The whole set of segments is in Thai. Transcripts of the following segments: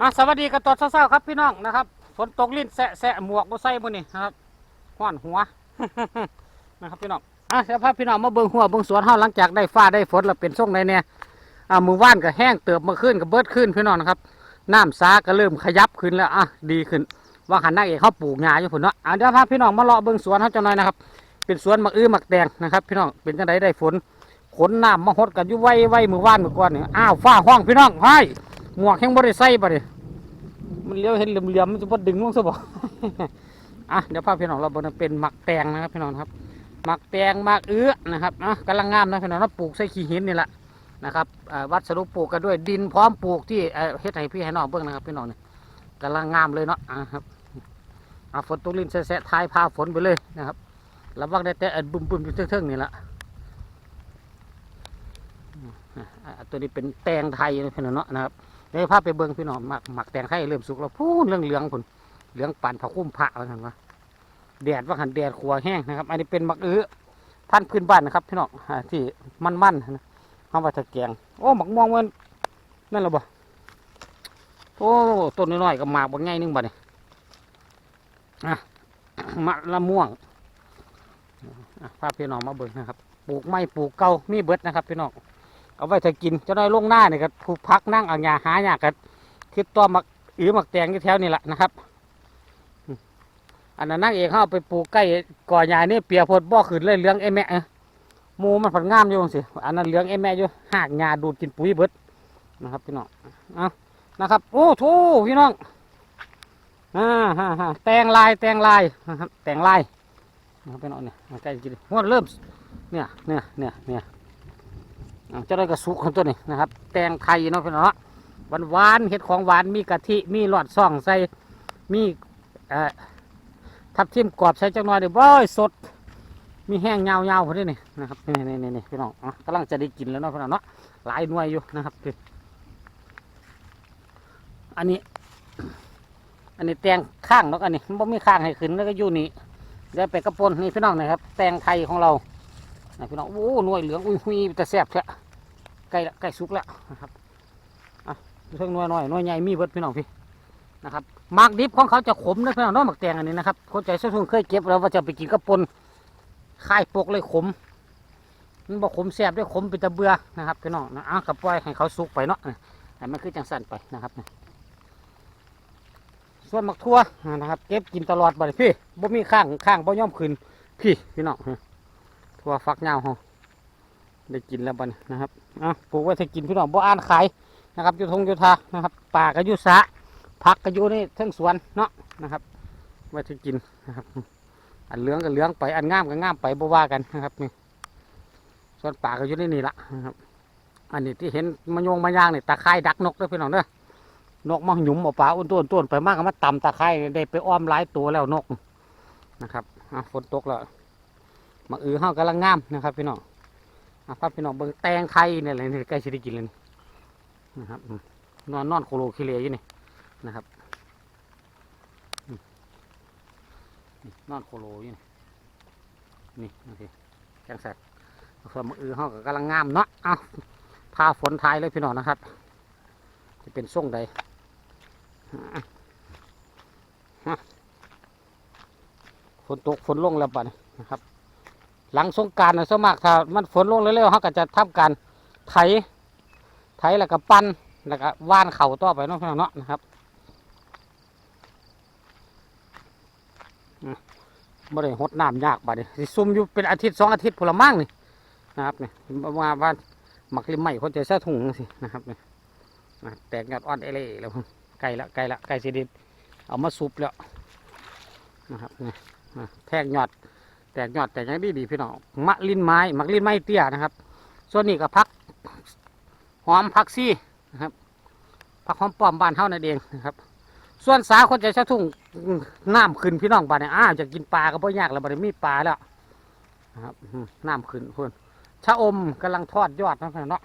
อะสวัสดีกันตอนเช้าๆครับพี่น้องนะครับฝนตกลิ้นแสะแสะหมวกบ่ใส่บ่นี่นะครับห้อนหัวนะครับพี่น้องอะเดี๋ยวพาพี่น้องมาเบิ่งหัวเบิ่งสวนเฮาหลังจากได้ฟ้าได้ฝนแล้วเป็นช่วงใดเนี่ยอ่ามือว่านก็แห้งเติบมาขึ้นก็เบิดขึ้นพี่น้องนะครับน้ำสาก็เริ่มขยับขึ้นแล้วอะดีขึ้น ว่าหันหน้าเอกเขาปลูกหญ้าอยู่พุ่นเนาะอะเดี๋ยวพาพี่น้องมาเลาะเบิ่งสวนเฮาจังหน่อยนะครับเป็นสวนมะอื้อมะแดงนะครับ พี่น้องเป็นจังไดได้ฝนขนน้ำมาหดกันอยู่ไว้ไว้มือว่านมือก่อนเนี่ยอ้าวฟ้าห้องพี่น้องไห้ หมวกแห้งบ่ได้ใส่บ่ดิมันเลี้ยวเห็นเหลี่ยมๆมันจะพอดึงลงซะบ่อะเดี๋ยวพาพพี่น้องเราเบนเป็นหมักแตงนะครับพี่น้องครับหมักแตงหมักเอื้อนะครับอะกำลังงามนะพี่น้องเราปลูกใส่ขี้หินนี่แหละนะครับวัดสดุปปลูกกันด้วยดินพร้อมปลูกที่เฮ็ดให้พี่ให้น้องเบิ่งนะครับพี่น้องนี่กำลังงามเลยเนาะอะครับอะฝนตกลิ้นแสะๆทายพาฝนไปเลยนะครับระวังได้แต่อันบุ่มๆอยู่เทิงๆนี่แหละอะอะตัวนี้เป็นแตงไทยนะพี่น้องเนาะนะครับ เดี๋ยวพาไปเบิ่งพี่น้องหมักหมักแตงไทยเริ่มสุกแล้วพูนเรื่องเหลืองผุนเหลืองปั่นผักคุ้มพระว่าท่านว่าแดดว่าหันแดดขัวแห้งนะครับ อันนี้เป็นหมักอื้อพันพื้นบ้านนะครับพี่น้องที่มันๆนะเขาว่าจะแกงโอ้หมักม่วงมันนั่นหรอบ่โอ้ต้นน้อยๆก็หมากบางไงนึงบ่เนี่ยอะมะละม่วงอะพพี่น้องมาเบิ่งนะครับ ปลูกไม้ปลูกเกามีเบิดนะครับพี่น้อง เอาไว้ถ้ากินจะได้ล่วงหน้าเนี่ยก็ผูกพักนั่งเอาหญ้าหาหญ้ากันคือตัวหมักอือหมักแตงที่แถวนี่แหละนะครับ อันนั้นนั่งเองเขาไปปลูกใกล้ก่อหญ้านี่เปียกพดบ่อขึ้นเลยเหลืองไอ้แม่เอ้ยหมูมันผันงามอยู่สิอันนั้นเหลืองไอ้แม่อยู่หากหญ้าดูดกินปุ๋ยเบิดนะครับพี่น้องเอานะครับโอ้โถพี่น้องอ่าฮะฮะแตงลายแตงลายนะครับแตงลายนะครับพี่น้องเนี่ยใกล้กินหัวเริ่มเนี่ยเนี่ยเนี่ยเนี่ย เจะได้กระสุกของตัวนี้นะครับ แตงไทยเนาะพี่น้องหวานหวานเห็ดของหวานมีกะทิมีหลอดซ่องใส่มีทับทิมกรอบใส่จังหน่อยเดี๋ยวบ่อยสด มีแห้งเงาเงาพอดีนี่นะครับนี่นี่นี่พี่น้องกำลังจะได้กินแล้วเนาะพี่น้องเนาะหลายหน่วยอยู่นะครับพี่อันนี้ อันนี้แตงข้างเนาะอันนี้มันบ่มีข้างให้ขึ้นแล้วก็อยู่นี่เดี๋ยวไปกระปนนี่พี่น้องนะครับ แตงไทยของเรา พี่น้องโอ้หน่วยเหลืองอุ้ยหุยแต่แซ่บแท้ใกล้ละใกล้สุกแล้วนะครับอะเพิ่งหน่วยน้อยหน่วยใหญ่มีเบิดพี่น้องพี่นะครับมากดิบของเขาจะขมนะพี่น้องน้องหมักแตงอันนี้นะครับคนใจสุ่งเคยเก็บแล้วว่าจะไปกินกระปนค่ายปกเลยขมมันบอกขมแซ่บด้วยขมเป็นตะเบือนะครับพี่น้องนะอะกับปล่อยให้เขาสุกไปเนาะให้มันคือจังสั่นไปนะครับนะส่วนหมักทั่วนะครับ เก็บกินตลอดบัดนี้พี่บ่มีข้างข้างบ่ย่อมขึ้นพี่พี่น้อง ทั่วฟักเงาเฮาได้กินแล้วบันนะครับเอาปลูกไว้ถ้ากินพี่น้องบ่อ่านขายนะครับอยู่ทงอยู่ทานะครับป่าก็อยู่สะผักก็อยู่ในทั้งสวนเนาะนะครับไว้ถ้ากินนะครับอันเหลืองก็เหลืองไปอันงามก็งามไปบ่ว่ากันนะครับนี่ส่วนป่าก็อยู่ในนี่ละนะครับอันนี้ที่เห็นมะยงมะยางนี่ตะไคร้ดักนกด้อพี่น้องเด้อนกมาหยุมเอาปลาอ้วนต้นต้นไปมากก็มาตำตะไคร้ได้ไปอ้อมหลายตัวแล้วนกนะครับอะฝนตกแล้ว มักอือเฮากำลังงามนะครับพี่น้องอะครับพี่น้องเบิ่งแตงไทยเนี่ยอะไรนี่ใกล้สิได้กินเลยนะครับนอนนอนโคโลคิเลอยู่นี่นะครับนอนโคโลอยู่นี่นี่โอเคแกงแสกส่วนมักอือเฮากกำลังงามเนาะเอ้าพาฝนทายเลยพี่น้องนะครับ จะเป็นส่งใดฝนตกฝนลงแล้วป่ะนะครับ หลังสงกรารนะสวนมัครถ้ามันฝนลงเร็วๆเขาก็จะทำการไถ ไถแล้วก็ปั้นแล้วก็ว่านเข่าต่อไปเนาะพี่น้องเนาะนะครับอืมบ่ได้หดน้ำยากบัดนี้สิซุ่มอยู่เป็นอาทิตย์สองอาทิตย์พลมั่งนี่นะครับนี่ว่าว่าหมักลิมใหม่คนจะใส่ถุงสินะครับนี่อะแตกยอดอ่อนเอเล่แล้วไก่ละไก่ละไก่สีดินเอามาซุปแล้วนะครับนี่อะแทงยอด แตกยอดแตกยังดีดีพี่น้องมะลินไม้มะลินไม้เตี้ยนะครับ ส่วนนี้ก็พักหอมพักซี่นะครับพักหอมป้อมบานเท่านั่นเองนะครับ ส่วนสาคนใจชะทุ่งน้ำขึ้นพี่น้องบ้านเนี่ยอ้าวจะกินปลาก็บ่ยากแล้วบานมีปลาแล้วนะครับน้ำขึ้นเพื่อนชะอมกำลังทอดยอดนะพี่น้องเนาะ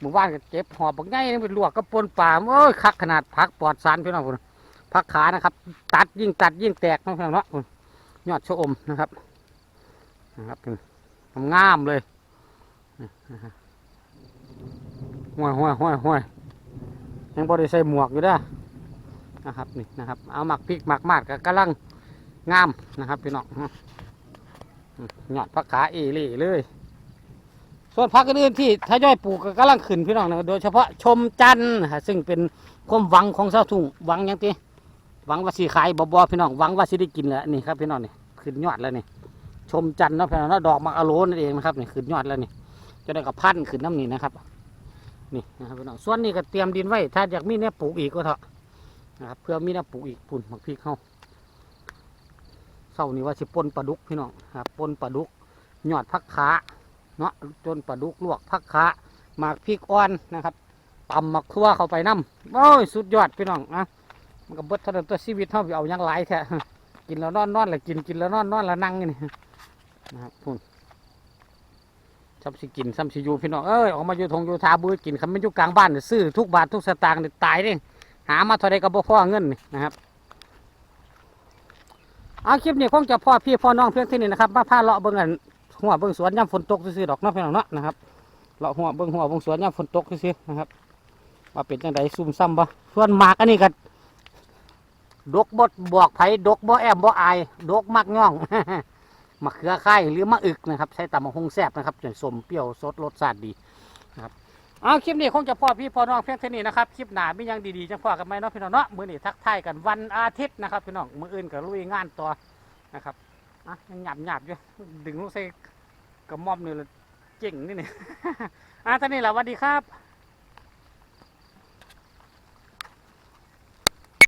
หมู่บ้านก็เก็บหอบบักไงนี่เป็นลวกกระปนปลาโอ้ยคักขนาดพักปลอดสารพี่น้องคนพักขานะครับ ตัดยิ่งตัดยิ่งแตกนะพี่น้องเนาะยอดชะอมนะครับ นะครับงามเลยห้วยห้วยห้วยห้วยยังบริใส่หมวกอยู่ด้อนะครับนี่นะครับ เอาหมักพริกหมักมาดก็กำลังงามนะครับพี่น้องอืมยอดผักขาเอเล่เลย ส่วนผักอื่นที่ทยอยปลูกก็กำลังขึ้นพี่น้องนะโดยเฉพาะชมจันทร์นะฮะซึ่งเป็นความหวังของชาวทุ่งหวังยังตีหวังว่าสีขายบอบอพี่น้องหวังว่าสิได้กินแล้วนี่ครับพี่น้องนี่ขึ้นยอดแล้วนี่ ชมจันทร์เนะพี่น้องเนะดอกมักอะโลนั่นเองนะครับนี่ขึ้นยอดแล้วนี่จะได้กับพันขึ้นน้ำนี่นะครับ นี่นะครับพี่น้องส่วนนี้ก็เตรียมดินไว้ ถ้าอยากมีเนี่ยปลูกอีกก็เถอะนะครับเพื่อมีเนี่ยปลูกอีกปุ่นหมักพริกเข้าเศร้านี่ว่าสิปนปลาดุกพี่น้องครับปนปลาดุกยอดพักขาเนาะจนปลาดุกลวกพักขาหมากพริกอ่อนนะครับตำหมักทั่วเข้าไปน้ำโอ้ยสุดยอดพี่น้องนะมันก็เบิดเท่านั้นตัวชีวิตเท่าเอายังหลายแท้กินแล้วนอนนอนแล้วกินกินแล้วนอนนอนแล้วนั่งนี่ นะครับพุ่นซ้ำสิกินซ้ำสิอยู่พี่น้องเอ้ยออกมาอยู่ทงอยู่ทาบุยกินคำมันอยู่กลางบ้านซื้อทุกบาททุกสตางค์เนี่ยตายเด้หามาเท่าใดก็บ่พอเงินนะครับเอาคลิปนี้คงจะพ่อพี่พ่อน้องเพื่อนที่นี่นะครับมาพาเลาะเบิ่งกันหัวเบิ่งสวนย่ำฝนตกซื่อดอกนาะพี่น้องเนาะนะครับเลาะหัวเบิ่งหัวเบิ่งสวนย่ำฝนตกซื่อนะครับว่าเป็นจังไดซุ่มซ้ำบ่ส่วนหมากอันนี้ก็ดกบดบอกไผดกบ่แอมบ่อาย ดกมักง่อง มะเขือไข่หรือมะอึกนะครับ ใช้ตำมะฮงแซบนะครับจนสมเปรี้ยวสดรสชาติดีนะครับเอาคลิปนี้คงจะพ่อพี่พอน้องเพียงเท่านี้นะครับคลิปหนาไม่ยังดีๆจังพอกันไหมเนาะพี่น้องเนาะมือนี้ทักทายกันวันอาทิตย์นะครับพี่น้องมืออื่นก็ลุยงานต่อนะครับอะยังหยาบหยาบอยู่ดึงลูกใส่กระม่อมนี่เลยเจ๋งนี่นี่อะท่านนี้แหละสวัสดีครับ